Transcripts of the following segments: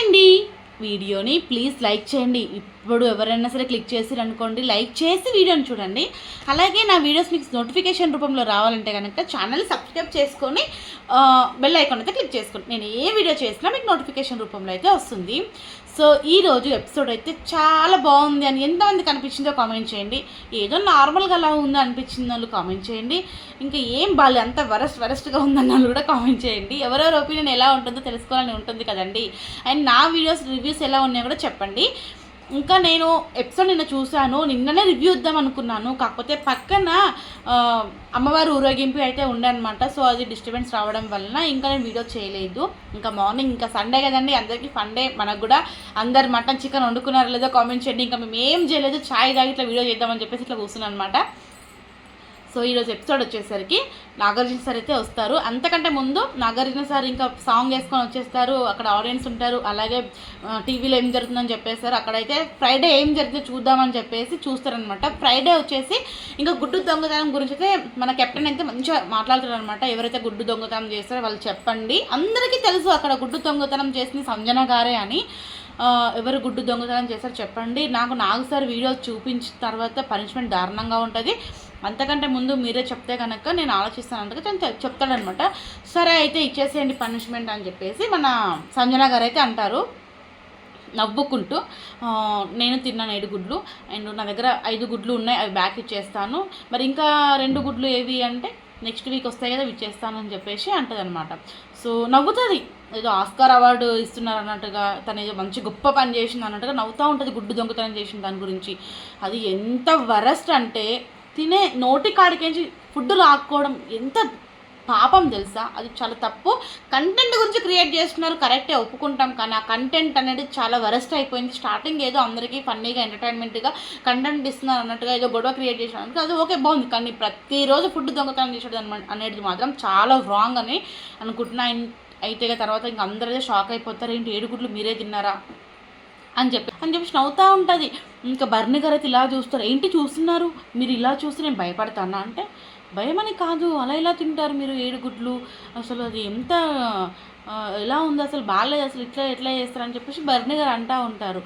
చేయండి. వీడియోని please like చేయండి. ఇప్పుడు ఎవరైనా సరే క్లిక్ చేసి అనుకోండి లైక్ చేసి వీడియోని చూడండి. అలాగే నా వీడియోస్ మీకు నోటిఫికేషన్ రూపంలో రావాలంటే కనుక ఛానల్ సబ్స్క్రైబ్ చేసుకొని బెల్ ఐకాన్ అయితే క్లిక్ చేసుకోండి. నేను ఏ వీడియో చేసినా మీకు నోటిఫికేషన్ రూపంలో అయితే వస్తుంది. సో ఈ రోజు ఎపిసోడ్ అయితే చాలా బాగుంది అని ఎంతమంది కనిపించిందో కామెంట్ చేయండి. ఏదో నార్మల్గా అలా ఉందో అనిపించింది వాళ్ళు కామెంట్ చేయండి. ఇంకా ఏం బాగాలేదు అంత వరస్ట్ వరస్ట్గా ఉందన్న వాళ్ళు కూడా కామెంట్ చేయండి. ఎవరెవరి ఒపీనియన్ ఎలా ఉంటుందో తెలుసుకోవాలని ఉంటుంది కదండి. అండ్ నా వీడియోస్ రివ్యూస్ ఎలా ఉన్నాయో కూడా చెప్పండి. ఇంకా నేను ఎపిసోడ్ నిన్న చూశాను నిన్ననే రివ్యూ ఇద్దాం అనుకున్నాను. కాకపోతే పక్కన అమ్మవారు ఊరేగింపు అయితే ఉండనమాట సో అది డిస్టర్బెన్స్ రావడం వలన ఇంకా నేను వీడియో చేయలేదు. ఇంకా మార్నింగ్ ఇంకా సండే కదండి అందరికీ ఫండే మనకు కూడా. అందరు మటన్ చికెన్ వండుకున్నారో లేదో కామెంట్ చేయండి. ఇంకా మేము ఏం చేయలేదు ఛాయ్ తాగి ఇట్లా వీడియో చేద్దామని చెప్పేసి ఇట్లా కూర్చున్నాను అనమాట సో ఈరోజు ఎపిసోడ్ వచ్చేసరికి నాగార్జున సార్ అయితే వస్తారు. అంతకంటే ముందు నాగార్జున సార్ ఇంకా సాంగ్ వేసుకొని వచ్చేస్తారు. అక్కడ ఆడియన్స్ ఉంటారు. అలాగే టీవీలో ఏం జరుగుతుందని చెప్పేస్తారు అక్కడైతే ఫ్రైడే ఏం జరిగితే చూద్దామని చెప్పేసి చూస్తారనమాట ఫ్రైడే వచ్చేసి ఇంకా గుడ్డు దొంగతనం గురించి అయితే మన కెప్టెన్ అయితే మంచిగా మాట్లాడుతారనమాట ఎవరైతే గుడ్డు దొంగతనం చేస్తారో వాళ్ళు చెప్పండి. అందరికీ తెలుసు అక్కడ గుడ్డు దొంగతనం చేసింది సంజన గారే అని. ఎవరు గుడ్డు దొంగతనం చేశారు చెప్పండి. నాకు నాగు సార్ వీడియో చూపించిన తర్వాత పనిష్మెంట్ దారుణంగా ఉంటుంది. అంతకంటే ముందు మీరే చెప్తే కనుక నేను ఆలోచిస్తాను అంటే తను చెప్తాడనమాట. సరే అయితే ఇచ్చేసేయండి పనిష్మెంట్ అని చెప్పేసి మన సంజన గారు అయితే అంటారు. నవ్వుకుంటూ నేను తిన్నాను ఏడు గుడ్లు అండ్ నా దగ్గర ఐదు గుడ్లు ఉన్నాయి అవి బ్యాక్ ఇచ్చేస్తాను. మరి ఇంకా రెండు గుడ్లు ఏవి అంటే నెక్స్ట్ వీక్ వస్తాయి కదా ఇచ్చేస్తాను అని చెప్పేసి అంటది అనమాట సో నవ్వుతుంది. ఏదో ఆస్కార్ అవార్డు ఇస్తున్నారు అన్నట్టుగా తను ఏదో మంచి గొప్ప పని చేసింది అన్నట్టుగా నవ్వుతూ ఉంటుంది గుడ్డు దొంగతనం చేసిన దాని గురించి. అది ఎంత వరస్ట్ అంటే తినే నోటి కాడికేంచి ఫుడ్ లాక్కోవడం ఎంత పాపం తెలుసా? అది చాలా తప్పు. కంటెంట్ గురించి క్రియేట్ చేస్తున్నారు కరెక్టే ఒప్పుకుంటాం. కానీ ఆ కంటెంట్ అనేది చాలా వరస్ట్ అయిపోయింది. స్టార్టింగ్ ఏదో అందరికీ ఫన్నీగా ఎంటర్టైన్మెంట్గా కంటెంట్ ఇస్తున్నారు అన్నట్టుగా ఏదో గొడవ క్రియేట్ చేసినందుకు అది ఓకే బాగుంది. కానీ ప్రతిరోజు ఫుడ్ దొంగతనం చేసేది అనమాట అనేది మాత్రం చాలా రాంగ్ అని అనుకుంటున్నా. అయితే తర్వాత ఇంకా అందరూ షాక్ అయిపోతారు. ఏంటి ఏడుగుడ్లు మీరే తిన్నారా? అని చెప్పి అని చెప్పేసి నవ్వుతూ ఉంటుంది. ఇంకా బర్ని గారు అయితే ఇలా చూస్తారు. ఏంటి చూస్తున్నారు? మీరు ఇలా చూస్తే నేను భయపడతానా? అంటే భయం అని కాదు. అలా ఇలా తింటారు మీరు ఏడుగుడ్లు? అసలు అది ఎంత ఎలా ఉంది? అసలు బాగాలేదు. అసలు ఇట్లా ఎట్లా చేస్తారని చెప్పేసి బర్ని గారు అంటూ ఉంటారు.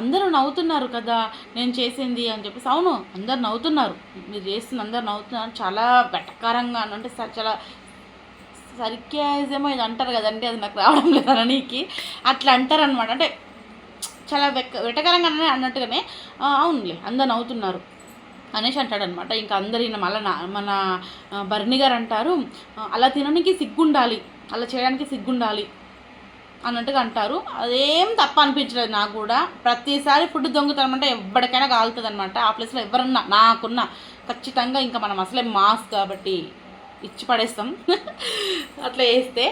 అందరూ నవ్వుతున్నారు కదా నేను చేసింది అని చెప్పేసి. అవును అందరు నవ్వుతున్నారు. మీరు చేస్తుంది అందరు నవ్వుతున్నారు. చాలా బెటకారంగా అంటే చాలా చాలా సరిగ్గాజేమో ఇది అంటారు కదండి. అది నాకు రావడం లేదు అననీకి అట్లా అంటారు అనమాట అంటే చాలా వెక్క వెటకరంగా అన్నట్టుగానే అవునులే అందరు నవ్వుతున్నారు అనేసి అంటాడనమాట. ఇంకా అందరు ఈయన మళ్ళీ నా మన ఆ, భరణి గారు అంటారు అలా తినడానికి సిగ్గుండాలి అలా చేయడానికి సిగ్గుండాలి అన్నట్టుగా అంటారు. అదేం తప్ప అనిపించలేదు నాకు కూడా. ప్రతిసారి ఫుడ్ దొంగతనం అంటే ఎవరికైనా కాలుతుంది అనమాట ఆ ప్లేస్లో ఎవరన్నా నాకున్నా ఖచ్చితంగా ఇంకా మనం అసలే మాస్ కాబట్టి ఇచ్చి పడేస్తాం. అట్లా వేస్తే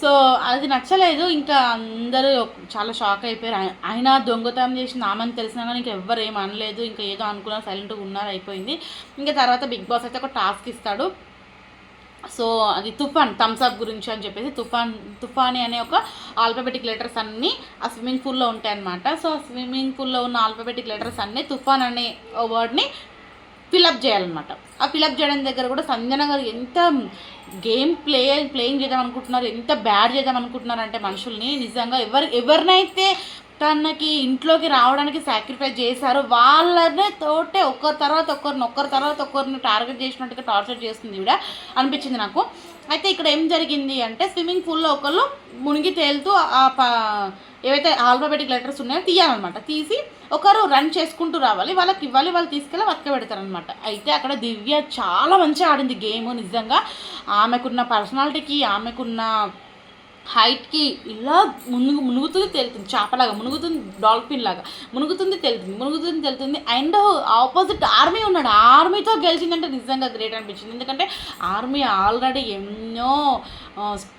సో అది నచ్చలేదు. ఇంకా అందరూ చాలా షాక్ అయిపోయారు. అయినా ఆయన దొంగతనం చేసిన ఆమెను తెలిసినా కానీ ఇంకా ఎవ్వరు ఏం అనలేదు. ఇంకా ఏదో అనుకున్నా సైలెంట్గా ఉన్నారు అయిపోయింది. ఇంకా తర్వాత బిగ్ బాస్ అయితే ఒక టాస్క్ ఇస్తాడు. సో అది తుఫాన్ థమ్స్ అప్ గురించి అని చెప్పేసి తుఫాన్ తుఫాని అనే ఒక ఆల్ఫాబెటిక్ లెటర్స్ అన్నీ ఆ స్విమ్మింగ్ పూల్లో ఉంటాయి అన్నమాట సో ఆ స్విమ్మింగ్ పూల్లో ఉన్న ఆల్ఫాబెటిక్ లెటర్స్ అన్నీ తుఫాన్ అనే వర్డ్ని ఫిలప్ చేయాలన్నమాట. ఆ ఫిలప్ చేయడం దగ్గర కూడా సంజన గారు ఎంత గేమ్ ప్లే ప్లేయింగ్ చేద్దాం అనుకుంటున్నారు ఎంత బ్యాడ్ చేద్దాం అనుకుంటున్నారు అంటే మనుషుల్ని నిజంగా ఎవరు ఎవరినైతే తనకి ఇంట్లోకి రావడానికి సాక్రిఫైస్ చేశారో వాళ్ళనే తోటే ఒక్కరి తర్వాత ఒక్కరిని ఒక్కరి తర్వాత ఒక్కరిని టార్గెట్ చేసినట్టుగా టార్చర్ చేస్తుంది కూడా అనిపించింది నాకు. అయితే ఇక్కడ ఏం జరిగింది అంటే స్విమ్మింగ్ పూల్లో ఒకళ్ళు మునిగి తేలుతూ ఆ ప ఏవైతే ఆల్ఫాబెటిక్ లెటర్స్ ఉన్నాయో తీయాలన్నమాట. తీసి ఒకరు రన్ చేసుకుంటూ రావాలి. వాళ్ళకి ఇవ్వాలి వాళ్ళు తీసుకెళ్ళి వతక పెడతారనమాట అయితే అక్కడ దివ్య చాలా మంచిగా ఆడింది గేమ్ నిజంగా. ఆమెకున్న పర్సనాలిటీకి ఆమెకున్న హైట్కి ఇలా మునుగు మునుగుతుంది తేలుతుంది. చేపలాగా మునుగుతుంది డాల్ఫిన్ లాగా. మునుగుతుంది తేలుతుంది మునుగుతుంది తేలుతుంది. అండ్ ఆపోజిట్ ఆర్మీ ఉన్నాడు. ఆర్మీతో గెలిచిందంటే నిజంగా గ్రేట్ అనిపించింది. ఎందుకంటే ఆర్మీ ఆల్రెడీ ఎన్నో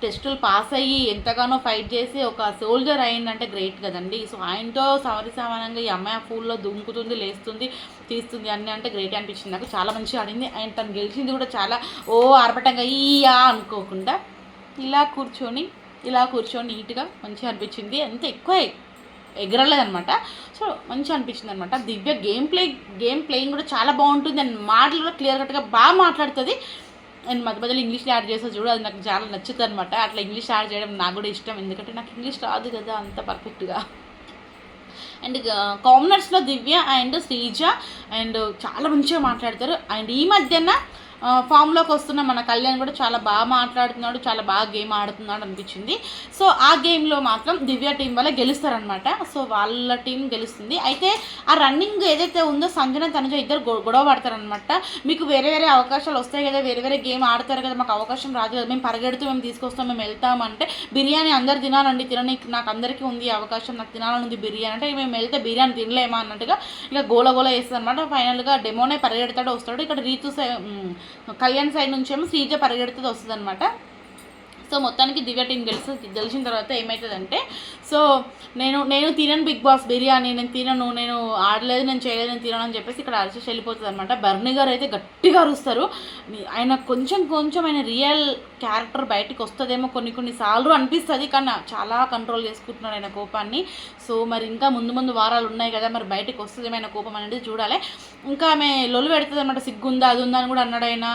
టెస్టులు పాస్ అయ్యి ఎంతగానో ఫైట్ చేసి ఒక సోల్జర్ అయిందంటే గ్రేట్ కదండి. సో ఆయనతో సవరి సమానంగా ఈ అమ్మాయి ఫూల్లో పూల్లో దుంకుతుంది లేస్తుంది తీస్తుంది అన్నీ అంటే గ్రేట్ అనిపించింది. నాకు చాలా మంచిగా ఆడింది. అండ్ తను గెలిచింది కూడా చాలా ఓ ఆర్భటంగా. ఈయా అనుకోకుండా ఇలా కూర్చొని ఇలా కూర్చొని నీట్గా మంచిగా అనిపించింది. అంత ఎక్కువ ఎగరలేదనమాట. సో మంచిగా అనిపించింది అనమాట Divya game play game playing కూడా చాలా బాగుంటుంది. అండ్ మాటలు కూడా క్లియర్ కట్గా బాగా మాట్లాడుతుంది. అండ్ మధ్య మధ్యలో ఇంగ్లీష్లో యాడ్ చేస్తా చూడు అది నాకు చాలా నచ్చుతుంది అనమాట అట్లా ఇంగ్లీష్ యాడ్ చేయడం నాకు కూడా ఇష్టం. ఎందుకంటే నాకు ఇంగ్లీష్ రాదు కదా అంత పర్ఫెక్ట్గా. అండ్ కామనర్స్లో దివ్య అండ్ శ్రీజ అండ్ చాలా మంచిగా మాట్లాడతారు. అండ్ ఈ మధ్యన ఫామ్లోకి వస్తున్న మన కళ్యాణ్ కూడా చాలా బాగా మాట్లాడుతున్నాడు చాలా బాగా గేమ్ ఆడుతున్నాడు అనిపించింది. సో ఆ గేమ్లో మాత్రం దివ్య టీం వల్ల గెలుస్తారనమాట సో వాళ్ళ టీం గెలుస్తుంది. అయితే ఆ రన్నింగ్ ఏదైతే ఉందో సంజన తనుజ ఇద్దరు గొ- గొడవ పడతారనమాట మీకు వేరే వేరే అవకాశాలు వస్తాయి కదా వేరే వేరే గేమ్ ఆడతారు కదా మాకు అవకాశం రాదు కదా మేము పరిగెడుతూ మేము తీసుకొస్తాం మేము వెళ్తాం అంటే బిర్యానీ అందరు తినాలండి తినని నాకు అందరికీ ఉంది అవకాశం నాకు తినాలని ఉంది బిర్యానీ అంటే మేము వెళ్తే బిర్యానీ తినలేమా అన్నట్టుగా ఇక గోల గోల వేస్తుంది అనమాట ఫైనల్గా డెమోనే పరిగెడతాడు వస్తాడు. ఇక్కడ రీతు కళ్యాణ్ సైడ్ నుంచేమో ఏమో శ్రీజ పరిగెడుతుంది వస్తుంది అనమాట సో మొత్తానికి దివ్య టీం గెలిచి గెలిచిన తర్వాత ఏమవుతుందంటే సో నేను నేను తినను బిగ్ బాస్ బిర్యానీ నేను తినను నేను ఆడలేదు నేను చేయలేదు నేను తినను అని చెప్పేసి ఇక్కడ అరిచేసి వెళ్ళిపోతుంది అనమాట బర్నీ గారు అయితే గట్టిగా అరుస్తారు. ఆయన కొంచెం కొంచెం ఆయన రియల్ క్యారెక్టర్ బయటకు వస్తుందేమో కొన్ని కొన్ని సార్లు అనిపిస్తుంది కానీ చాలా కంట్రోల్ చేసుకుంటున్నాడు ఆయన కోపాన్ని. సో మరి ఇంకా ముందు ముందు వారాలు ఉన్నాయి కదా మరి బయటకు వస్తుందేమో ఆయన కోపం అనేది చూడాలి. ఇంకా ఆమె లొలు పెడుతుంది అనమాట సిగ్గుందా అది ఉందా అని కూడా అన్నాడు ఆయన.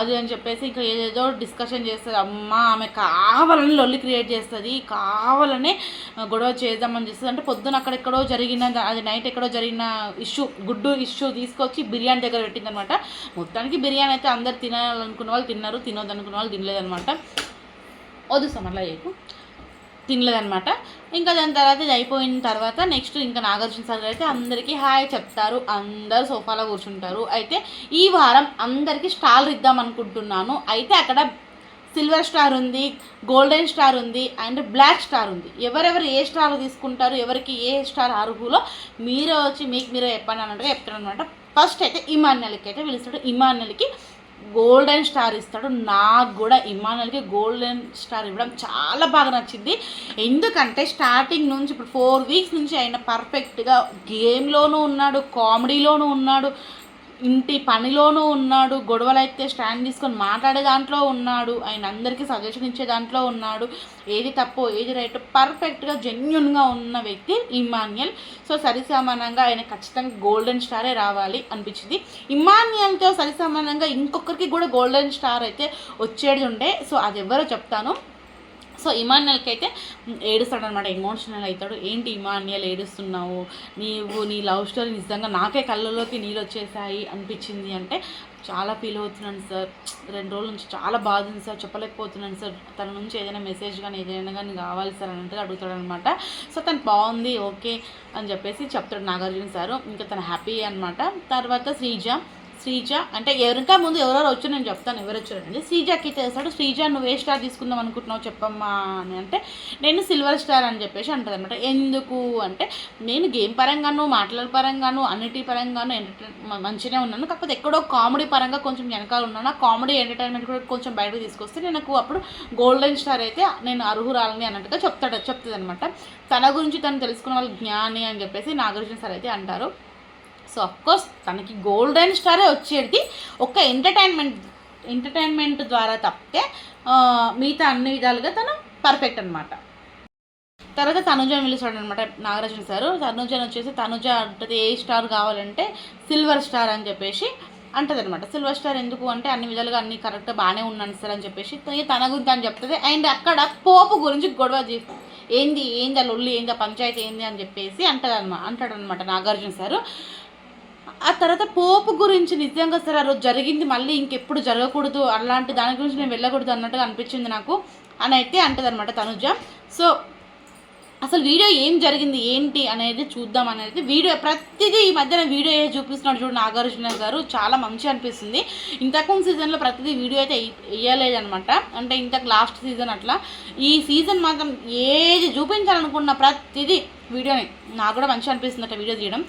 అది అని చెప్పేసి ఇంకా ఏదేదో డిస్కషన్ చేస్తుంది. అమ్మ ఆమె కావాలని లొల్లి క్రియేట్ చేస్తుంది. కావాలనే గొడవ చేద్దామని చేస్తుంది. అంటే పొద్దున అక్కడెక్కడో జరిగిన అది నైట్ ఎక్కడో జరిగిన ఇష్యూ గుడ్డు ఇష్యూ తీసుకొచ్చి బిర్యానీ దగ్గర పెట్టిందనమాట. మొత్తానికి బిర్యానీ అయితే అందరు తినాలనుకున్న వాళ్ళు తిన్నారు తినొద్దనుకున్న వాళ్ళు తినలేదనమాట. వద్దు సమర్లా చేయకు తినలేదనమాట. ఇంకా దాని తర్వాత ఇది అయిపోయిన తర్వాత నెక్స్ట్ ఇంకా నాగార్జున సార్ అయితే అందరికీ హాయ్ చెప్తారు. అందరు సోఫాలో కూర్చుంటారు. అయితే ఈ వారం అందరికీ స్టాల్ ఇద్దాం అనుకుంటున్నాను అయితే అక్కడ సిల్వర్ స్టార్ ఉంది గోల్డెన్ స్టార్ ఉంది అండ్ బ్లాక్ స్టార్ ఉంది. ఎవరెవరు ఏ స్టార్ తీసుకుంటారు ఎవరికి ఏ స్టార్ అర్హులో మీరే వచ్చి మీకు మీరే చెప్పండి అన్నట్టుగా చెప్తాను అనమాట ఫస్ట్ అయితే ఇమాన్యుల్కి అయితే పిలుస్తాడు. ఇమాన్యుల్కి గోల్డెన్ స్టార్ ఇస్తాడు. నాకు కూడా ఇమానుయల్కి గోల్డెన్ స్టార్ ఇవ్వడం చాలా బాగా నచ్చింది. ఎందుకంటే స్టార్టింగ్ నుంచి ఇప్పుడు ఫోర్ వీక్స్ నుంచి ఆయన పర్ఫెక్ట్గా గేమ్లోనూ ఉన్నాడు కామెడీలోనూ ఉన్నాడు. ఇంటి పనిలోనూ ఉన్నాడు గొడవలు అయితే స్టాండ్ తీసుకొని మాట్లాడే దాంట్లో ఉన్నాడు ఆయన అందరికీ సజెషన్ ఇచ్చే దాంట్లో ఉన్నాడు. ఏది తప్పు ఏది రైట్ పర్ఫెక్ట్గా జెన్యున్గా ఉన్న వ్యక్తి ఇమాన్యుయల్ సో సరిసమానంగా ఆయన ఖచ్చితంగా గోల్డెన్ స్టారే రావాలి అనిపించింది. ఇమాన్యుయల్తో సరిసమానంగా ఇంకొకరికి కూడా గోల్డెన్ స్టార్ అయితే వచ్చేది ఉండే. సో అది ఎవరో చెప్తాను. సో ఇమాన్యుయల్కి అయితే ఏడుస్తాడు అనమాట ఎమోషనల్ అవుతాడు. ఏంటి ఇమాన్యుయల్ ఏడుస్తున్నావు? నీవు నీ లవ్ స్టోరీ నిజంగా నాకే కళ్ళలోకి నీళ్ళు వచ్చేసాయి అనిపించింది అంటే చాలా ఫీల్ అవుతున్నాను సార్. రెండు రోజుల నుంచి చాలా బాధ ఉంది సార్. చెప్పలేకపోతున్నాను సార్. తన నుంచి ఏదైనా మెసేజ్ కానీ ఏదైనా కానీ కావాలి సార్ అన్నట్టుగా అడుగుతాడు అనమాట సో తను బాగుంది ఓకే అని చెప్పేసి చెప్తాడు నాగార్జున సారు. ఇంకా తను హ్యాపీ అనమాట తర్వాత శ్రీజ శ్రీజ అంటే ఎవరికా ముందు ఎవరెవరు వచ్చి నేను చెప్తాను ఎవరు వచ్చారండి శ్రీజకి చేస్తాడు శ్రీజ నువ్వు ఏ స్టార్ తీసుకుందాం అనుకుంటున్నావు చెప్పమ్మా అని అంటే నేను సిల్వర్ స్టార్ అని చెప్పేసి అంటుంది అనమాట ఎందుకు అంటే నేను గేమ్ పరంగాను మాటల పరంగాను అన్నిటి పరంగాను ఎంటర్టైన్ మంచిగానే ఉన్నాను. కాకపోతే ఎక్కడో కామెడీ పరంగా కొంచెం వెనకాల ఉన్నాను. ఆ కామెడీ ఎంటర్టైన్మెంట్ కూడా కొంచెం బయటకు తీసుకొస్తే నాకు అప్పుడు గోల్డెన్ స్టార్ అయితే నేను అర్హురాలని అన్నట్టుగా చెప్తాడు చెప్తుంది అనమాట తన గురించి తను తెలుసుకున్న వాళ్ళు జ్ఞాని అని చెప్పేసి నాగార్జున సార్ అయితే అంటారు. సో అఫ్కోర్స్ తనకి గోల్డెన్ స్టారే వచ్చేది ఒక ఎంటర్టైన్మెంట్ ఎంటర్టైన్మెంట్ ద్వారా తప్పితే మిగతా అన్ని విధాలుగా తను పర్ఫెక్ట్ అనమాట తర్వాత తనుజని పిలుస్తాడు అనమాట నాగరాజన్ సారు. తనుజని వచ్చేసి తనుజ అంటది ఏ స్టార్ కావాలంటే సిల్వర్ స్టార్ అని చెప్పేసి అంటది అనమాట సిల్వర్ స్టార్ ఎందుకు అంటే అన్ని విధాలుగా అన్ని కరెక్ట్ బాగానే ఉన్నాను సార్ అని చెప్పేసి తన- తన గురించి అని చెప్తుంది. అండ్ అక్కడ పోపు గురించి గొడవ చేస్తుంది ఏంది ఏంది ఆ లొల్లి ఏంది ఆ పంచాయతీ ఏంది అని చెప్పేసి అంటది అంటాడనమాట నాగార్జున సారు. ఆ తర్వాత పోపు గురించి నిజంగా సరే ఆ రోజు జరిగింది. మళ్ళీ ఇంకెప్పుడు జరగకూడదు. అలాంటి దాని గురించి నేను వెళ్ళకూడదు అన్నట్టుగా అనిపించింది నాకు. అని అయితే అంటదనమాట తనుజ. సో అసలు వీడియో ఏం జరిగింది? ఏంటి అనేది చూద్దాం అనేది వీడియో ప్రతిదీ ఈ మధ్యన వీడియో ఏ చూపిస్తున్నాడు చూడు నాగార్జున గారు. చాలా మంచి అనిపిస్తుంది. ఇంతకు సీజన్లో ప్రతిదీ వీడియో అయితే వేయలేదనమాట అంటే ఇంతకు లాస్ట్ సీజన్ అట్లా. ఈ సీజన్ మాత్రం ఏది చూపించాలనుకున్న ప్రతిదీ వీడియోని. నాకు కూడా మంచిగా అనిపిస్తుంది అట్లా వీడియో తీయడం.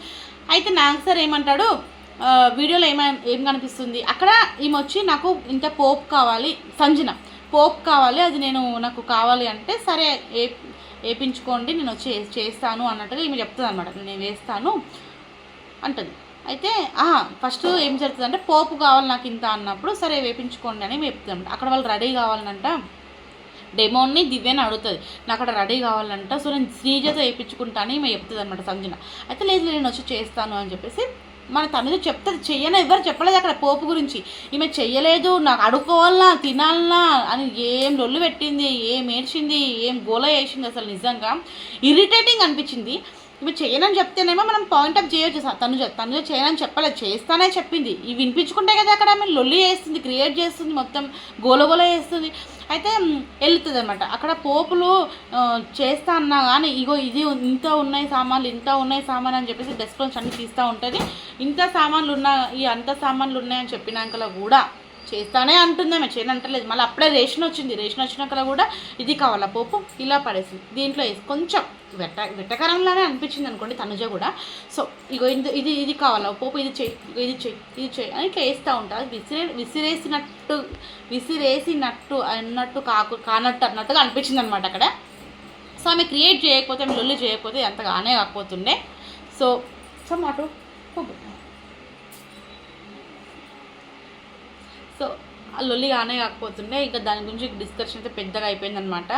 అయితే నాకు సార్ ఏమంటాడు? వీడియోలో ఏమ ఏం కనిపిస్తుంది? అక్కడ ఈమె వచ్చి నాకు ఇంత పోప్ కావాలి సంజన. పోప్ కావాలి అది నేను నాకు కావాలి అంటే సరే ఏ వేపించుకోండి నేను వచ్చి చేస్తాను అన్నట్టుగా ఈమె చెప్తుంది అనమాట నేను వేస్తాను అంటుంది. అయితే ఫస్ట్ ఏం జరుగుతుంది అంటే పోపు కావాలి నాకు ఇంత అన్నప్పుడు సరే వేపించుకోండి అని చెప్తుంది అక్కడ వాళ్ళు రెడీ కావాలనంట డెమోని దివ్యని అడుగుతుంది. నాకు అక్కడ రెడీ కావాలంట సో నేను శ్రీజతో వేయించుకుంటాను ఈమె చెప్తుంది అనమాట సంజన. అయితే లేదు నేను వచ్చి చేస్తాను అని చెప్పేసి మన తనది చెప్తుంది. చెయ్యని ఎవరు చెప్పలేదు అక్కడ పోపు గురించి. ఈమె చెయ్యలేదు నాకు అడుక్కోవాలనా తినాలనా అని ఏం లొల్లు పెట్టింది ఏం ఏడ్చింది ఏం గోల వేసింది అసలు నిజంగా. ఇరిటేటింగ్ అనిపించింది. ఇవి చేయనని చెప్తేనేమో మనం పాయింట్ అప్ చేయొచ్చు. తను తను చేయనని చెప్పలేదు చేస్తానే చెప్పింది. ఇవి వినిపించుకుంటే కదా అక్కడ ఆమె లొల్లి చేస్తుంది క్రియేట్ చేస్తుంది మొత్తం గోలగోల చేస్తుంది. అయితే వెళ్తుంది అనమాట అక్కడ పోపులు చేస్తా అన్నా కానీ ఇగో ఇది ఇంత ఉన్నాయి సామాన్లు ఇంత ఉన్నాయి సామాన్ అని చెప్పేసి డెస్క్లోంచి అన్ని తీస్తూ ఉంటుంది. ఇంత సామాన్లు ఉన్నా ఈ అంత సామాన్లు ఉన్నాయని చెప్పినాకలా కూడా చేస్తానే అంటుంది ఆమె అంటలేదు మళ్ళీ అప్పుడే రేషన్ వచ్చింది. రేషన్ వచ్చినాక కూడా ఇది కావాలా? పోపు? ఇలా పడేసి దీంట్లో వేసి కొంచెం వెట్ట వెట్టకరంలానే అనిపించింది అనుకోండి తనుజ కూడా. సో ఇగో ఇది ఇది ఇది కావాలా? పోపు ఇది చేయి ఇది చేయి ఇది చేయి అని ఇట్లా వేస్తూ ఉంటారు విసిరే విసిరేసినట్టు విసిరేసినట్టు అన్నట్టు కాకు కానట్టు అన్నట్టుగా అనిపించింది అనమాట అక్కడ. సో ఆమె క్రియేట్ చేయకపోతే ఆమె లొల్లి చేయకపోతే అంతగానే కాకపోతుండే సో సో మాటు పోపు. సో లొల్లి కానే కాకపోతుండే ఇంకా దాని గురించి డిస్కషన్ అయితే పెద్దగా అయిపోయిందనమాట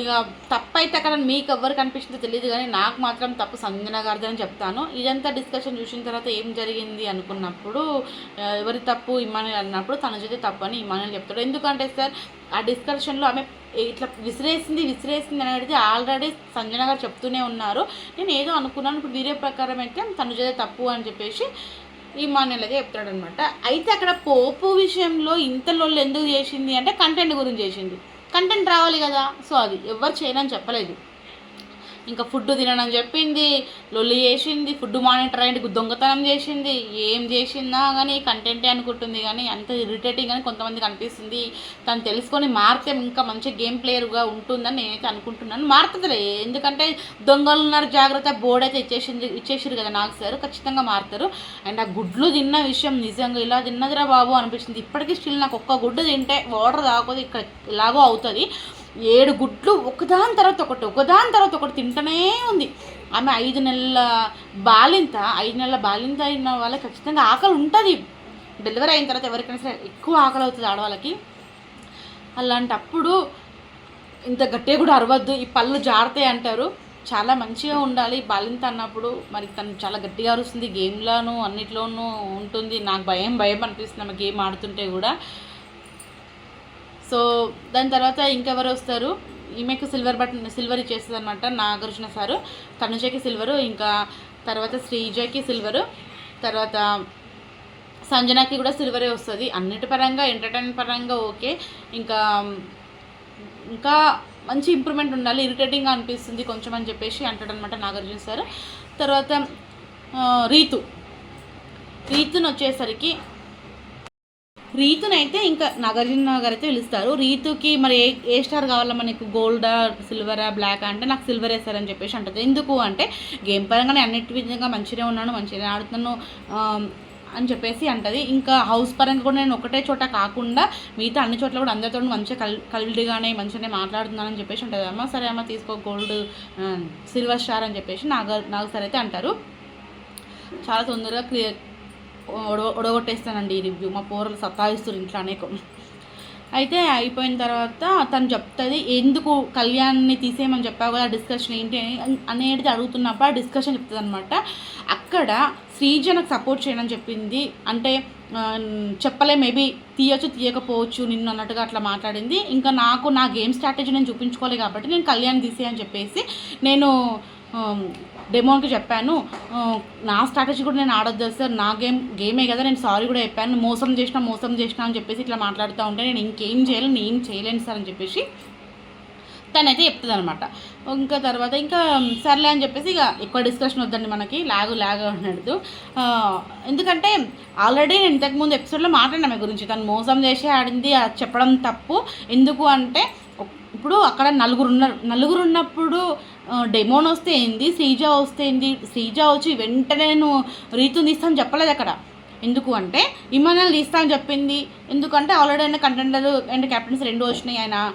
ఇక తప్పు అయితే అక్కడ మీకు ఎవరికి అనిపించిందో తెలియదు కానీ నాకు మాత్రం తప్పు సంజన గారిది అని చెప్తాను. ఇదంతా డిస్కషన్ చూసిన తర్వాత ఏం జరిగింది అనుకున్నప్పుడు ఎవరి తప్పు ఇమానుయల్ అన్నప్పుడు తన చేతే తప్పు అని ఇమానుయల్ చెప్తాడు. ఎందుకంటే సార్ ఆ డిస్కషన్లో ఆమె ఇట్లా విసిరేసింది విసిరేసింది అనేది ఆల్రెడీ సంజన గారు చెప్తూనే ఉన్నారు. నేను ఏదో అనుకున్నాను ఇప్పుడు వీడియో ప్రకారం అయితే తను చేతే తప్పు అని చెప్పేసి ఈ మాన్యులగా చెప్తాడనమాట. అయితే అక్కడ పోపు విషయంలో ఇంత లొల్లు ఎందుకు చేసింది అంటే కంటెంట్ గురించి చేసింది కంటెంట్ రావాలి కదా. సో అది ఎవరు చేయనని చెప్పలేదు. ఇంకా ఫుడ్ తినని చెప్పింది. లొల్లి చేసింది ఫుడ్ మానిటర్ అయ్యింది దొంగతనం చేసింది. ఏం చేసిందా కానీ కంటెంటే అనుకుంటుంది కానీ అంత ఇరిటేటింగ్ అని కొంతమందికి అనిపిస్తుంది. తను తెలుసుకొని మారితే ఇంకా మంచి గేమ్ ప్లేయర్గా ఉంటుందని నేనైతే అనుకుంటున్నాను. మారుతుందిలే ఎందుకంటే దొంగలు ఉన్నారు జాగ్రత్త బోర్డు అయితే ఇచ్చేసింది ఇచ్చేసారు కదా నాకు సార్ ఖచ్చితంగా మారుతారు. అండ్ ఆ గుడ్లు తిన్న విషయం నిజంగా ఇలా తిన్నదిరా బాబు అనిపించింది ఇప్పటికీ స్టిల్ నాకు ఒక్క గుడ్డు తింటే వాటర్ తాగకపోతే ఇక్కడ ఇలాగో అవుతుంది. ఏడు గుడ్లు ఒకదాని తర్వాత ఒకటి ఒకదాని తర్వాత ఒకటి తింటూనే ఉంది. ఆమె ఐదు నెలల బాలింత ఐదు నెలల బాలింత అయిన వాళ్ళకి ఖచ్చితంగా ఆకలి ఉంటుంది. డెలివరీ అయిన తర్వాత ఎవరికైనా సరే ఎక్కువ ఆకలి అవుతుంది ఆడవాళ్ళకి. అలాంటప్పుడు ఇంత గట్టిగా కూడా అరవద్దు ఈ పళ్ళు జారుతాయి అంటారు. చాలా మంచిగా ఉండాలి. బాలింత అన్నప్పుడు మరి తను చాలా గట్టిగా అరుస్తుంది. గేమ్లోనూ అన్నిట్లోనూ ఉంటుంది. నాకు భయం భయం అనిపిస్తుంది. ఆమె గేమ్ ఆడుతుంటే కూడా. సో దాని తర్వాత ఇంకెవరు వస్తారు? ఈమెకు సిల్వర్ బటన్ సిల్వర్ ఇచ్చేస్తుంది అనమాట నాగార్జున సారు. తనుజకి సిల్వరు ఇంకా తర్వాత శ్రీజకి సిల్వరు తర్వాత సంజనాకి కూడా సిల్వరే వస్తుంది. అన్నిటి పరంగా ఎంటర్టైన్మెంట్ పరంగా ఓకే. ఇంకా ఇంకా మంచి ఇంప్రూవ్మెంట్ ఉండాలి. ఇరిటేటింగ్గా అనిపిస్తుంది కొంచెం అని చెప్పేసి అంటాడనమాట నాగార్జున సార్. తర్వాత రీతు. రీతుని వచ్చేసరికి రీతునైతే ఇంకా నాగార్జున గారు అయితే పిలుస్తారు. రీతుకి మరి ఏ ఏ స్టార్ కావాలా మనకు? గోల్డా సిల్వరా బ్లాక్ అంటే నాకు సిల్వర్ వేస్తారని చెప్పేసి అంటది. ఎందుకు అంటే గేమ్ పరంగానే అన్నిటి విధంగా మంచిగా ఉన్నాను మంచిగా ఆడుతున్నాను అని చెప్పేసి అంటది. ఇంకా హౌస్ పరంగా కూడా నేను ఒకటే చోట కాకుండా మిగతా అన్ని చోట్ల కూడా అందరితో మంచిగా కల్ కలిడిగానే మంచిగానే మాట్లాడుతున్నానని చెప్పేసి ఉంటుంది అమ్మ సరే అమ్మ తీసుకో గోల్డ్ సిల్వర్ స్టార్ అని చెప్పేసి నాగ నాగ సరే అయితే అంటారు. చాలా తొందరగా క్లియర్ ఒడగొట్టేస్తానండి ఈ రివ్యూ మా పోరలు సతాయిస్తారు ఇంట్లో అనేక. అయితే అయిపోయిన తర్వాత తను చెప్తుంది ఎందుకు కళ్యాణ్ని తీసేయమని చెప్పావు కదా డిస్కషన్ ఏంటి? అని అనేది అడుగుతున్నప్పుడు ఆ డిస్కషన్ చెప్తుంది అనమాట అక్కడ శ్రీజ నాకు సపోర్ట్ చేయనని చెప్పింది. అంటే చెప్పలే మేబీ తీయచ్చు తీయకపోవచ్చు నిన్ను అన్నట్టుగా అట్లా మాట్లాడింది. ఇంకా నాకు నా గేమ్ స్ట్రాటజీ నేను చూపించుకోవాలి కాబట్టి నేను కళ్యాణ్ తీసేయని చెప్పేసి నేను డెమోన్కి చెప్పాను. నా స్ట్రాటజీ కూడా నేను ఆడొద్దు సార్. నా గేమ్ గేమే కదా నేను సారీ కూడా చెప్పాను. మోసం చేసిన మోసం చేసిన అని చెప్పేసి ఇట్లా మాట్లాడుతూ ఉంటే నేను ఇంకేం చేయలేను నేను చేయలేను సార్ అని చెప్పేసి తనైతే చెప్తుంది అనమాట. ఇంకా తర్వాత ఇంకా సర్లే అని చెప్పేసి ఇక ఎక్కువ డిస్కషన్ వద్దండి మనకి. లాగు లాగు అన్నట్టు ఎందుకంటే ఆల్రెడీ నేను ఇంతకుముందు ఎపిసోడ్లో మాట్లాడినా గురించి. తను మోసం చేసి ఆడింది అది చెప్పడం తప్పు. ఎందుకు అంటే ఇప్పుడు అక్కడ నలుగురు ఉన్నారు. నలుగురు ఉన్నప్పుడు డెమోన్ వస్తే ఏంది? శ్రీజ వస్తే ఏంది? శ్రీజ వచ్చి వెంటనే నేను రీతుని తీస్తాను చెప్పలేదు అక్కడ. ఎందుకు అంటే ఇమానల్ తీస్తా అని చెప్పింది. ఎందుకంటే ఆల్రెడీ ఆయన కంటెండర్ అండ్ కెప్టెన్స్ రెండు వచ్చినాయి. ఆయన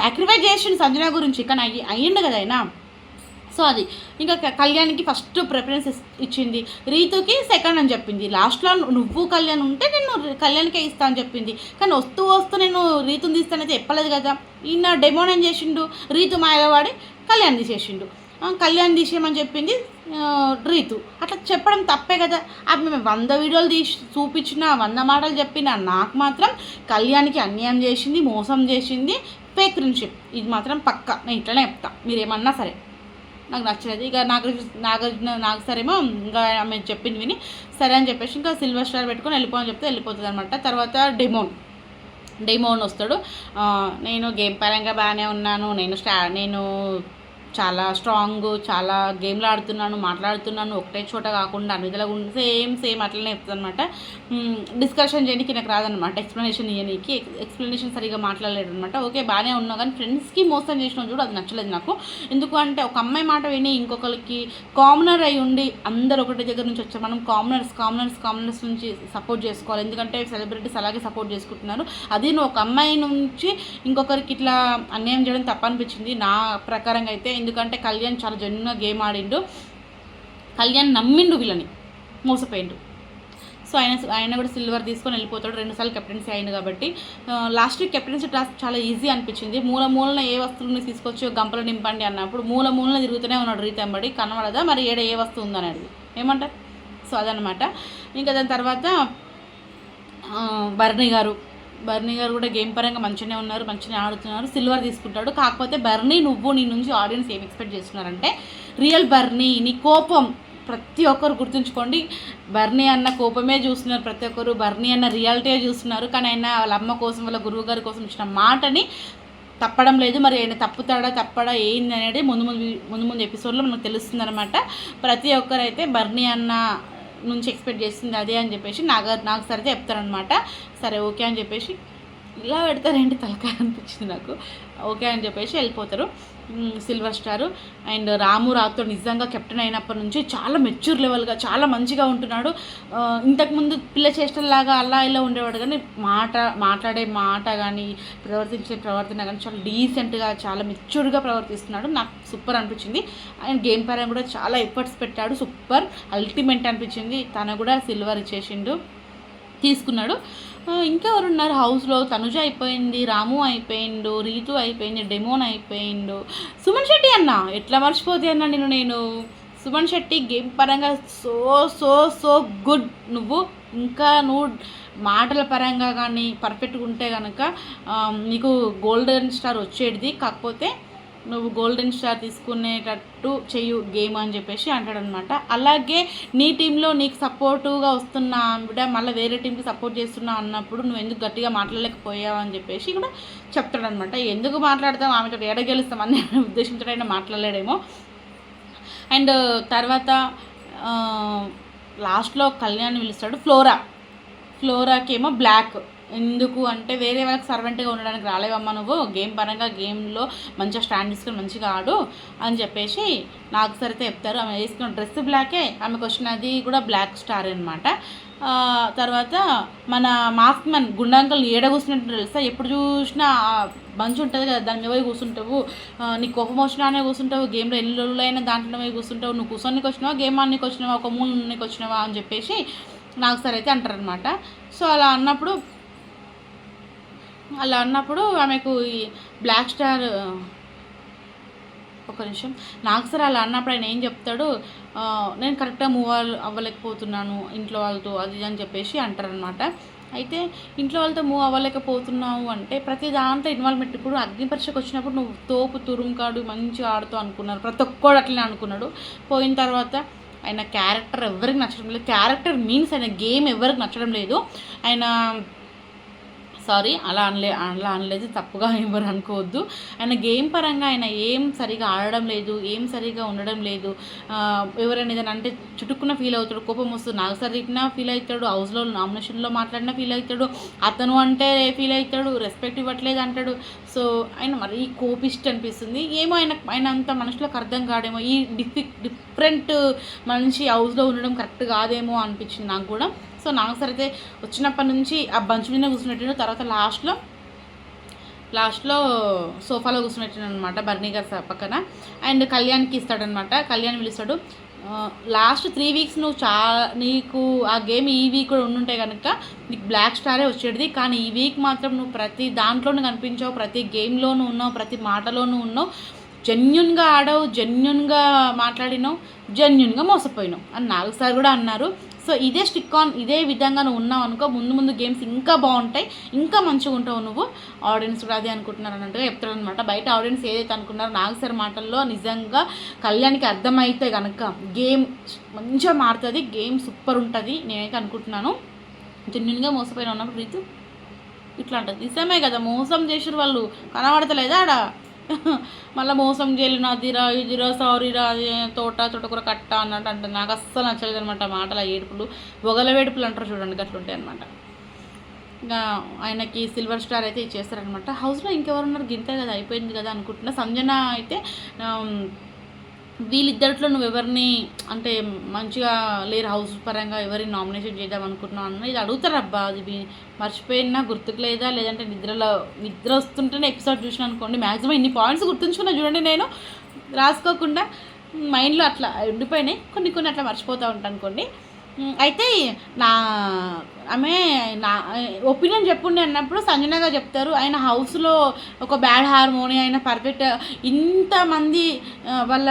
సాక్రిఫైస్ చేసిండు సంజన గురించి. కానీ అయ్యి అయ్యిండు కదా ఆయన. సో అది. ఇంకా కళ్యాణ్కి ఫస్ట్ ప్రిఫరెన్స్ ఇచ్చింది. రీతుకి సెకండ్ అని చెప్పింది. లాస్ట్లో నువ్వు కళ్యాణ్ ఉంటే నేను కళ్యాణ్కే ఇస్తా అని చెప్పింది. కానీ వస్తూ వస్తూ నేను రీతుని తీస్తానైతే చెప్పలేదు కదా. ఈయన డెమోన్ ఏం చేసిండు? రీతు మాయవాడి కళ్యాణ్ తీసేసిండు. కళ్యాణ్ తీసేయమని చెప్పింది రీతు. అట్లా చెప్పడం తప్పే కదా. అవి మేము వంద వీడియోలు తీసి చూపించిన వంద మాటలు చెప్పిన నాకు మాత్రం కళ్యాణ్కి అన్యాయం చేసింది మోసం చేసింది ఫేక్ ఫ్రెండ్షిప్ ఇది మాత్రం పక్క. నేను ఇట్లనే చెప్తా. మీరేమన్నా సరే. నాకు నచ్చలేదు. ఇక నాగార్జున నాగార్జున నాకు సరేమో ఇంకా ఆమె చెప్పింది విని సరే అని చెప్పేసి ఇంకా సిల్వర్ స్టార్ పెట్టుకొని వెళ్ళిపోమని చెప్తే వెళ్ళిపోతుంది అనమాట తర్వాత డెమోన్. డెమోన్ వస్తాడు. నేను గేమ్ పరంగా బాగానే ఉన్నాను. నేను స్టా నేను చాలా స్ట్రాంగ్ చాలా గేమ్లు ఆడుతున్నాను మాట్లాడుతున్నాను ఒకటే చోట కాకుండా అన్నిదల సేమ్ సేమ్ అట్లనే చెప్తుంది అనమాట డిస్కషన్ చేయడానికి నాకు రాదనమాట ఎక్స్ప్లెనేషన్ ఇవ్వనీకి ఎక్స్ప్లెనేషన్ సరిగా మాట్లాడలేడు అనమాట ఓకే బాగానే ఉన్నా కానీ ఫ్రెండ్స్కి మోసం చేసిన చూడు అది నచ్చలేదు నాకు. ఎందుకు అంటే ఒక అమ్మాయి మాట విని ఇంకొకరికి కామనర్ అయి ఉండి అందరు ఒకటి దగ్గర నుంచి వచ్చారు మనం కామనర్స్ కామనర్స్ కామనర్స్ నుంచి సపోర్ట్ చేసుకోవాలి. ఎందుకంటే సెలబ్రిటీస్ అలాగే సపోర్ట్ చేసుకుంటున్నారు. అది నువ్వు ఒక అమ్మాయి నుంచి ఇంకొకరికి ఇట్లా అన్యాయం చేయడం తప్పనిపించింది. నా ప్రకారంగా అయితే ఎందుకంటే కళ్యాణ్ చాలా జన్యున్గా గేమ్ ఆడిండు. కళ్యాణ్ నమ్మిండు వీళ్ళని. మోసపోయిండు. సో ఆయన ఆయన కూడా సిల్వర్ తీసుకొని వెళ్ళిపోతాడు. రెండుసార్లు కెప్టెన్సీ అయింది కాబట్టి లాస్ట్ వీక్ కెప్టెన్సీ టాస్క్ చాలా ఈజీ అనిపించింది. మూల మూలన ఏ వస్తువుని తీసుకొచ్చి గంపలు నింపండి అన్నప్పుడు మూల మూలన తిరుగుతూనే ఉన్నాడు రీతంబడి కనబడదా? మరి ఏడ ఏ వస్తువు ఉందని అడిగి. ఏమంటారు? సో అదనమాట ఇంకా దాని తర్వాత భరణి బర్నీ గారు బర్నీ గారు కూడా గేమ్ పరంగా మంచిగానే ఉన్నారు మంచిగానే ఆడుతున్నారు సిల్వర్ తీసుకుంటాడు. కాకపోతే బర్నీ నువ్వు నీ నుంచి ఆడియన్స్ ఏం ఎక్స్పెక్ట్ చేస్తున్నారంటే రియల్ బర్నీ నీ కోపం ప్రతి ఒక్కరు గుర్తుంచుకోండి. బర్నీ అన్న కోపమే చూస్తున్నారు ప్రతి ఒక్కరు బర్నీ అన్న రియాలిటీ చూస్తున్నారు. కానీ ఆయన వాళ్ళ అమ్మ కోసం వాళ్ళ గురువు గారి కోసం ఇచ్చిన మాటని తప్పడం లేదు. మరి ఆయన తప్పుతాడా తప్పడా ఏంది అనేది ముందు ముందు ముందు ముందు ఎపిసోడ్లో మనకు తెలుస్తుంది అనమాట ప్రతి ఒక్కరైతే బర్నీ అన్న నుంచి ఎక్స్పెక్ట్ చేస్తుంది అదే అని చెప్పేసి నాకు నాకు సరిగా చెప్తారనమాట సరే ఓకే అని చెప్పేసి ఇలా పెడతారేంటి తలకాయ అనిపించింది నాకు. ఓకే అని చెప్పేసి వెళ్ళిపోతారు. Silver star. అండ్ రాము రాతో నిజంగా కెప్టెన్ అయినప్పటి నుంచి చాలా మెచ్యూర్ లెవెల్గా చాలా మంచిగా ఉంటున్నాడు. ఇంతకుముందు పిల్ల చేష్టలాగా అలా ఇలా ఉండేవాడు. కానీ మాట మాట్లాడే మాట కానీ ప్రవర్తించే ప్రవర్తన కానీ చాలా డీసెంట్గా చాలా మెచ్యూర్గా ప్రవర్తిస్తున్నాడు. నాకు సూపర్ అనిపించింది. అండ్ గేమ్ పరంగా కూడా చాలా ఎఫర్ట్స్ పెట్టాడు. సూపర్ అల్టిమేట్ అనిపించింది. తను కూడా సిల్వర్ ఇచ్చేసిండు. తీసుకున్నాడు. ఆ, ఇంకా ఎవరు ఉన్నారు హౌస్లో తనుజ అయిపోయింది రాము అయిపోయిండు రీతు అయిపోయింది డెమోన్ అయిపోయిండు. సుమన్ శెట్టి అన్న ఎట్లా మర్చిపోతే అన్న నేను నేను? సుమన్ శెట్టి గేమ్ పరంగా సో సో సో గుడ్. నువ్వు ఇంకా నువ్వు మాటల పరంగా కానీ పర్ఫెక్ట్గా ఉంటే కనుక నీకు గోల్డెన్ స్టార్ వచ్చేది కాకపోతే నువ్వు గోల్డెన్ స్టార్ తీసుకునేటట్టు చెయ్యు గేమ్ అని చెప్పేసి అంటాడనమాట అలాగే నీ టీంలో నీకు సపోర్టుగా వస్తున్న ఆవిడ మళ్ళీ వేరే టీంకి సపోర్ట్ చేస్తున్నా అన్నప్పుడు నువ్వు ఎందుకు గట్టిగా మాట్లాడలేకపోయావు అని చెప్పేసి కూడా చెప్తాడనమాట ఎందుకు మాట్లాడతాం? ఆమెతో ఎడ గెలుస్తాం? అనే ఉద్దేశంతో అయినా మాట్లాడలేడేమో. అండ్ తర్వాత లాస్ట్లో కళ్యాణ్ పిలుస్తాడు. ఫ్లోరా ఫ్లోరాకి ఏమో బ్లాక్ ఎందుకు అంటే వేరే వాళ్ళకి సర్వెంట్గా ఉండడానికి రాలేవమ్మా నువ్వు? గేమ్ పరంగా గేమ్లో మంచిగా స్టాండ్ తీసుకుని మంచిగా ఆడు అని చెప్పేసి నాకు సరితే చెప్తారు. ఆమె వేసుకున్న డ్రెస్ బ్లాకే ఆమెకు వచ్చినది కూడా బ్లాక్ స్టార్ అనమాట తర్వాత మన మాస్క్ మన్ గుండాంకల్ ఏడ కూర్చున్నట్టు తెలుసా? ఎప్పుడు చూసినా మంచి బంచ్ ఉంటుంది కదా దాని మీద పోయి కూర్చుంటావు. నీ కోపం వచ్చినానే కూర్చుంటావు. గేమ్లో ఎన్ని రోజులైనా దాంట్లో పోయి కూర్చుంటావు. నువ్వు కూర్చొనికి వచ్చినావా గేమ్ ఆడనికి వచ్చినావా ఒక మూలనికి వచ్చినావా అని చెప్పేసి నాకు సరైతే అయితే అంటారనమాట సో అలా అన్నప్పుడు అలా అన్నప్పుడు ఆమెకు ఈ బ్లాక్ స్టార్ ఒక నిమిషం. నాకు సరే అలా అన్నప్పుడు ఆయన ఏం చెప్తాడు? నేను కరెక్ట్గా మూవ్ అవ్వలేకపోతున్నాను ఇంట్లో వాళ్ళతో అది అని చెప్పేసి అంటారనమాట అయితే ఇంట్లో వాళ్ళతో మూవ్ అవ్వలేకపోతున్నావు అంటే ప్రతి దాంట్లో ఇన్వాల్వ్మెంట్ ఇప్పుడు అగ్నిపరీక్షకు వచ్చినప్పుడు నువ్వు తోపు తురుంకాడు మంచిగా ఆడుతూ అనుకున్నారు. ప్రతి ఒక్కడు అట్లనే అనుకున్నాడు. పోయిన తర్వాత ఆయన క్యారెక్టర్ ఎవరికి నచ్చడం లేదు. క్యారెక్టర్ మీన్స్ ఆయన గేమ్ ఎవరికి నచ్చడం లేదు. ఆయన సారీ అలా అనలే అలా అనలేదు తప్పుగా ఎవరు అనుకోవద్దు. ఆయన గేమ్ పరంగా ఆయన ఏం సరిగా ఆడడం లేదు ఏం సరిగా ఉండడం లేదు. ఎవరైనా ఏదైనా అంటే చుట్టుకున్న ఫీల్ అవుతాడు కోపం వస్తుంది. నాకు సరిగ్గా ఫీల్ అవుతాడు హౌస్లో నామినేషన్లో మాట్లాడినా ఫీల్ అవుతాడు అతను అంటే ఫీల్ అవుతాడు రెస్పెక్ట్ ఇవ్వట్లేదు అంటాడు. సో ఆయన మరీ కోపిస్ట్ అనిపిస్తుంది. ఏమో ఆయన ఆయన అంత మనుషులకు అర్థం కాడేమో ఈ డిఫి డిఫరెంట్ మనిషి హౌస్లో ఉండడం కరెక్ట్ కాదేమో అనిపించింది నాకు కూడా. సో నాకు సరైతే వచ్చినప్పటి నుంచి ఆ బంచ్ మీద కూర్చున్నట్టు తర్వాత లాస్ట్లో లాస్ట్లో సోఫాలో కూర్చున్నట్టు అనమాట బర్నీ గారి పక్కన. అండ్ కళ్యాణ్కి ఇస్తాడనమాట కళ్యాణ్ పిలుస్తాడు. లాస్ట్ త్రీ వీక్స్ నువ్వు చా నీకు ఆ గేమ్ ఈ వీక్ కూడా ఉండుంటే కనుక నీకు బ్లాక్ స్టారే వచ్చేది కానీ ఈ వీక్ మాత్రం నువ్వు ప్రతి దాంట్లోనూ కనిపించావు. ప్రతి గేమ్లోనూ ఉన్నావు. ప్రతి మాటలోనూ ఉన్నావు. జెన్యున్గా ఆడవు. జెన్యున్గా మాట్లాడినావు. జెన్యున్గా మోసపోయినావు. అని నాలుగు సార్ కూడా అన్నారు. సో ఇదే స్టిక్ ఆన్ ఇదే విధంగా నువ్వు ఉన్నావు అనుకో ముందు ముందు గేమ్స్ ఇంకా బాగుంటాయి ఇంకా మంచిగా ఉంటావు నువ్వు. ఆడియన్స్ కూడా అదే అనుకుంటున్నారు అన్నట్టుగా చెప్తాడు అనమాట బయట ఆడియన్స్ ఏదైతే అనుకున్నారో నాగసర్ మాటల్లో నిజంగా కళ్యాణ్కి అర్థమైతే కనుక గేమ్ మంచిగా మారుతుంది గేమ్ సూపర్ ఉంటుంది నేనైతే అనుకుంటున్నాను. జెన్యున్గా మోసపోయిన ఉన్నప్పుడు రీతి ఇట్లా అంటది నిజమే కదా మోసం చేసిన వాళ్ళు. కనబడతలేదా ఆడ? మళ్ళీ మోసం చేయలేను అదిరా ఇదిరా సారీరా అది తోట తోటకూర కట్ట అన్నట్టు అంటే నాకు అస్సలు నచ్చలేదు అనమాట మాటల ఏడుపులు. బొగల వేడుపులు అంటారు చూడండి అట్లుంటాయి అనమాట ఇంకా ఆయనకి సిల్వర్ స్టార్ అయితే ఇచ్చేస్తారనమాట హౌస్లో ఇంకెవరు ఉన్నారు గింతే కదా అయిపోయింది కదా అనుకుంటున్నా. సంజన అయితే వీళ్ళిద్దరిలో నువ్వు ఎవరిని అంటే మంచిగా లేరు హౌస్ పరంగా ఎవరిని నామినేషన్ చేద్దాం అనుకుంటున్నావు అన్న ఇది అడుగుతారు అబ్బా. అది మర్చిపోయినా గుర్తుకు లేదా లేదంటే నిద్రలో నిద్ర వస్తుంటేనే ఎపిసోడ్ చూసిన అనుకోండి. మ్యాక్సిమం ఇన్ని పాయింట్స్ గుర్తుంచుకున్నా చూడండి నేను. రాసుకోకుండా మైండ్లో అట్లా ఉండిపోయినాయి. కొన్ని కొన్ని అట్లా మర్చిపోతూ ఉంటాను అనుకోండి. అయితే నా ఆమె నా ఒపీనియన్ చెప్పుండే అన్నప్పుడు సంజనగా చెప్తారు ఆయన హౌస్లో ఒక బ్యాడ్ హార్మోని ఆయన పర్ఫెక్ట్ ఇంతమంది వాళ్ళ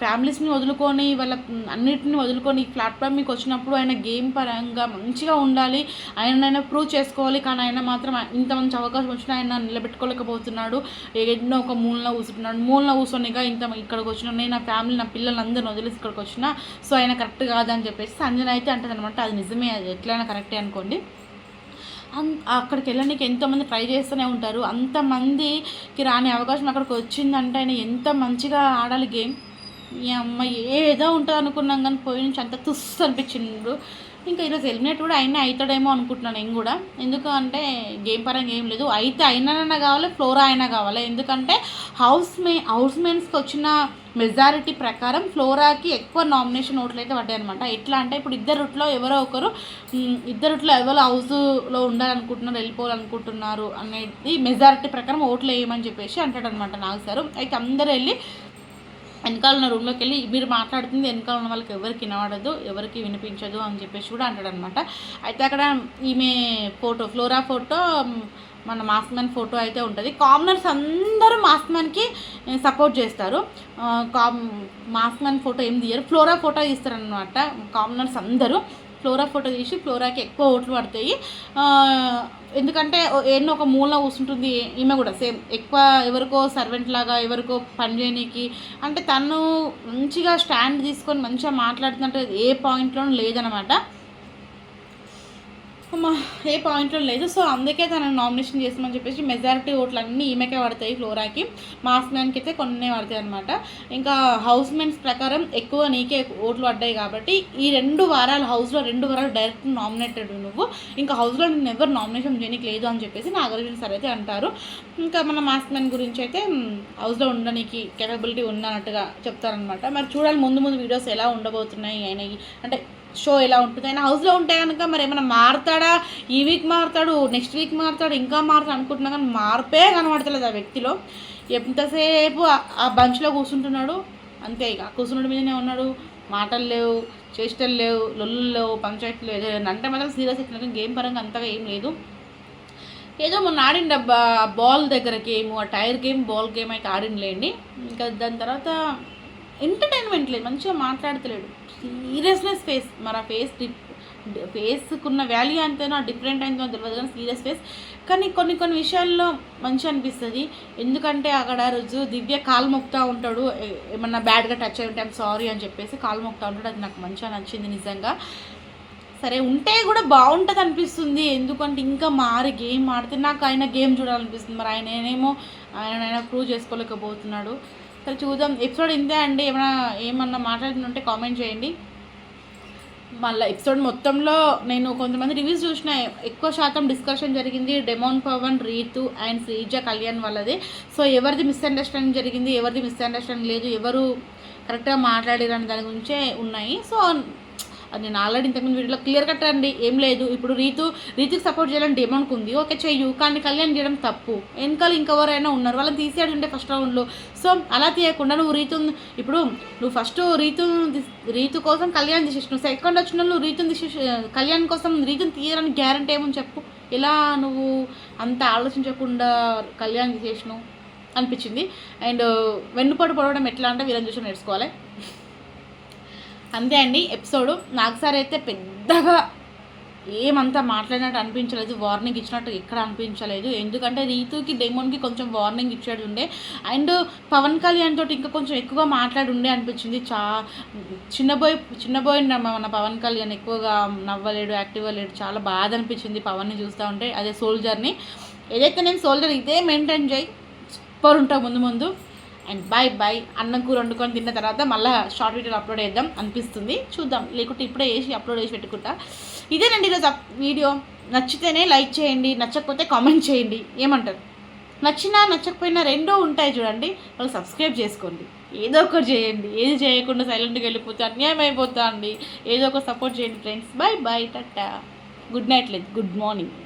ఫ్యామిలీస్ని వదులుకొని వాళ్ళ అన్నిటిని వదులుకొని ప్లాట్ఫామ్ మీకు వచ్చినప్పుడు ఆయన గేమ్ పరంగా మంచిగా ఉండాలి ఆయన ఆయన ప్రూవ్ చేసుకోవాలి కానీ ఆయన మాత్రం ఇంత మంచి అవకాశం వచ్చినా ఆయన నిలబెట్టుకోలేకపోతున్నాడు. ఎన్నో ఒక మూలన కూర్చుంటున్నాడు. మూలన కూర్చొనిగా ఇంత ఇక్కడికి వచ్చిన నేను నా ఫ్యామిలీ నా పిల్లలందరిని వదిలేసి ఇక్కడికి వచ్చిన సో ఆయన కరెక్ట్ కాదని చెప్పేసి సంజన అయితే అంటుంది అనమాట. అది నిజమే అది ఎట్లయినా కరెక్టే అనుకోండి. అక్కడికి వెళ్ళడానికి ఎంతోమంది ట్రై చేస్తూనే ఉంటారు. అంతమందికి రాని అవకాశం అక్కడికి వచ్చిందంటే ఆయన ఎంత మంచిగా ఆడాలి గేమ్. ఈ అమ్మ ఏదో ఉంటుంది అనుకున్నాం కానీ పోయి నుంచి అంత తుస్ అనిపించిండు. ఇంకా ఈరోజు ఎలిమినేట్ కూడా అయినా అవుతాడేమో అనుకుంటున్నాను నేను కూడా. ఎందుకంటే గేమ్ పరంగా ఏం లేదు. అయితే అయినా కావాలి ఫ్లోరా అయినా కావాలి. ఎందుకంటే హౌస్ మే హౌస్ మెన్స్కి వచ్చిన మెజారిటీ ప్రకారం ఫ్లోరాకి ఎక్కువ నామినేషన్ ఓట్లు అయితే పడ్డాయి అనమాట ఎట్లా అంటే ఇప్పుడు ఇద్దరుట్లో ఎవరో ఒకరు ఇద్దరుట్లో ఎవరు హౌస్లో ఉండాలనుకుంటున్నారు వెళ్ళిపోవాలనుకుంటున్నారు అనేది మెజారిటీ ప్రకారం ఓట్లు వేయమని చెప్పేసి అంటాడనమాట నాకు సార్. అయితే అందరూ వెళ్ళి వెనకాల ఉన్న రూమ్లోకి వెళ్ళి మీరు మాట్లాడుతుంది వెనకాల ఉన్న వాళ్ళకి ఎవరికి వినబడదు ఎవరికి వినిపించదు అని చెప్పేసి కూడా అంటాడు అనమాట అయితే అక్కడ ఈమె ఫోటో ఫ్లోరా ఫోటో మన మాస్క్ మ్యాన్ ఫోటో అయితే ఉంటుంది. కామనర్స్ అందరూ మాస్క్ మ్యాన్కి సపోర్ట్ చేస్తారు. కామ్ మాస్క్ మ్యాన్ ఫోటో ఏం తీయరు ఫ్లోరా ఫోటో తీస్తారనమాట. కామనర్స్ అందరూ ఫ్లోరా ఫోటో తీసి ఫ్లోరాకి ఎక్కువ ఓట్లు పడతాయి. ఎందుకంటే ఓ- ఎన్నో ఒక మూల కూర్చుంటుంది ఈమె కూడా సేమ్ ఎక్కువ ఎవరికో సర్వెంట్ లాగా ఎవరికో పని చేయనీకి. అంటే తను మంచిగా స్టాండ్ తీసుకొని మంచిగా మాట్లాడుతుంటే ఏ పాయింట్లోనూ లేదనమాట. ఏ పాయింట్లో లేదు. సో అందుకే తనను నామినేషన్ చేస్తామని చెప్పేసి మెజారిటీ ఓట్లు అన్నీ ఈమెకే పడతాయి ఫ్లోరాకి. మాస్ మ్యాన్కి అయితే కొన్ని పడతాయి అనమాట ఇంకా హౌస్ మెన్స్ ప్రకారం ఎక్కువ నీకే ఓట్లు పడ్డాయి కాబట్టి ఈ రెండు వారాలు హౌస్లో రెండు వారాలు డైరెక్ట్ నామినేటెడ్ నువ్వు. ఇంకా హౌస్లో నేను ఎవరు నామినేషన్ చేయడానికి లేదు అని చెప్పేసి నాగార్జున సార్ అయితే అంటారు. ఇంకా మన మాస్ మ్యాన్ గురించి అయితే హౌస్లో ఉండడానికి కేపబిలిటీ ఉన్నట్టుగా చెప్తారనమాట మరి చూడాలి ముందు ముందు వీడియోస్ ఎలా ఉండబోతున్నాయి అయినాయి. అంటే షో ఎలా ఉంటుంది. ఆయన హౌస్లో ఉంటే కనుక మరి ఏమైనా మారుతాడా? ఈ వీక్ మారుతాడు నెక్స్ట్ వీక్ మారుతాడు ఇంకా మారుతాడు అనుకుంటున్నా కానీ మార్పే కనబడతలేదు ఆ వ్యక్తిలో. ఎంతసేపు ఆ- బంచ్లో కూర్చుంటున్నాడు? అంతే ఇక. కూర్చున్నాడు మీదనే ఉన్నాడు. మాటలు లేవు చేష్టలు లేవు లొల్లు లేవు పంచాయతీలు లేవు. అంటే మాత్రం సీరియస్ అవుతున్నారు గేమ్ పరంగా అంతగా ఏం లేదు. ఏదో మొన్న ఆడిండు అబ్బా బాల్ దగ్గర గేమ్ ఆ టైర్ గేమ్ బాల్ గేమ్ అయితే ఆడిండలేండి ఇంకా దాని తర్వాత ఎంటర్టైన్మెంట్ లేదు. మంచిగా మాట్లాడతలేడు. Seriousness face. మరి ఫేస్ ఫేస్కున్న వాల్యూ అంతేనో? డిఫరెంట్ అయిందో తెలియదు కానీ సీరియస్ ఫేస్. కానీ కొన్ని కొన్ని విషయాల్లో మంచి అనిపిస్తుంది. ఎందుకంటే అక్కడ రోజు దివ్య కాలు మొక్తా ఉంటాడు. ఏమన్నా బ్యాడ్గా టచ్ అయి ఉంటే సారీ అని చెప్పేసి కాలు మొక్తా ఉంటాడు. అది నాకు మంచిగా నచ్చింది నిజంగా. సరే ఉంటే కూడా బాగుంటుంది అనిపిస్తుంది. ఎందుకంటే ఇంకా మారి గేమ్ ఆడితే నాకు ఆయన గేమ్ చూడాలనిపిస్తుంది. మరి ఆయన ఏమో ఆయన ఆయన ప్రూవ్ చేసుకోలేకపోతున్నాడు. సరే చూద్దాం. ఎపిసోడ్ ఇంతే అండి. ఏమైనా ఏమన్నా మాట్లాడుతుంటే కామెంట్ చేయండి. మళ్ళీ ఎపిసోడ్ మొత్తంలో నేను కొంతమంది రివ్యూస్ చూసిన ఎక్కువ శాతం డిస్కషన్ జరిగింది డెమోన్ పవన్ రీతు అండ్ శ్రీజ కళ్యాణ్ వాళ్ళది. సో ఎవరిది మిస్అండర్స్టాండింగ్ జరిగింది ఎవరిది మిస్అండర్స్టాండింగ్ లేదు ఎవరు కరెక్ట్గా మాట్లాడారు అనే దాని గురించే ఉన్నాయి. సో అది నేను ఆల్రెడీ ఇంతకుముందు వీడియోలో క్లియర్ కట్ అండి. ఏం లేదు. ఇప్పుడు రీతు రీతుకి సపోర్ట్ చేయాలని డిమాండ్ ఉంది. ఓకే చెయ్యు. కానీ కళ్యాణ్ చేయడం తప్పు. వెనకాల ఇంకెవరైనా ఉన్నారు. వాళ్ళని తీసేయడం ఉంటే ఫస్ట్ రౌండ్లో సో అలా తీయకుండా నువ్వు రీతు ఇప్పుడు నువ్వు ఫస్ట్ రీతు రీతు కోసం కళ్యాణ్ తీసేసినావు సెకండ్ వచ్చిన నువ్వు రీతుని తీసేసి కళ్యాణ్ కోసం రీతుని తీయడానికి గ్యారంటీ ఏమని చెప్పు. ఎలా నువ్వు అంత ఆలోచించకుండా కళ్యాణ్ చేసినావు అనిపించింది? అండ్ వెన్నుపాటు పడవడం ఎట్లా అంటే వీళ్ళని చూసి నేర్చుకోవాలి. అంతే అండి ఎపిసోడ్ నాకు సార్ అయితే పెద్దగా ఏమంతా మాట్లాడినట్టు అనిపించలేదు వార్నింగ్ ఇచ్చినట్టు ఎక్కడ అనిపించలేదు. ఎందుకంటే రీతుకి డెమోన్కి కొంచెం వార్నింగ్ ఇచ్చాడు ఉండే. అండ్ పవన్ కళ్యాణ్ తోటి ఇంకా కొంచెం ఎక్కువగా మాట్లాడి ఉండే అనిపించింది. చా చిన్నబోయ్ చిన్నబోయ్ మన పవన్ కళ్యాణ్ ఎక్కువగా నవ్వలేడు యాక్టివ్ లేడు చాలా బాధ అనిపించింది పవన్ని చూస్తూ ఉంటే అదే సోల్జర్ని ఏదైతే నేను సోల్జర్ ఇదే మెయింటైన్ చేయి. సూపర్ ఉంటా ముందు ముందు. అండ్ బాయ్ బాయ్ అన్నం కూర వండుకొని తిన్న తర్వాత మళ్ళీ షార్ట్ వీడియోలు అప్లోడ్ చేద్దాం అనిపిస్తుంది. చూద్దాం. లేకుంటే ఇప్పుడే వేసి అప్లోడ్ చేసి పెట్టుకుంటా. ఇదేనండి ఈరోజు వీడియో నచ్చితేనే లైక్ చేయండి. నచ్చకపోతే కామెంట్ చేయండి. ఏమంటారు? నచ్చినా నచ్చకపోయినా రెండూ ఉంటాయి చూడండి. వాళ్ళు సబ్స్క్రైబ్ చేసుకోండి. ఏదో ఒకటి చేయండి. ఏది చేయకుండా సైలెంట్గా వెళ్ళిపోతే అన్యాయం అయిపోతా అండి ఏదో ఒక సపోర్ట్ చేయండి friends bye bye tata good night లేదు గుడ్ మార్నింగ్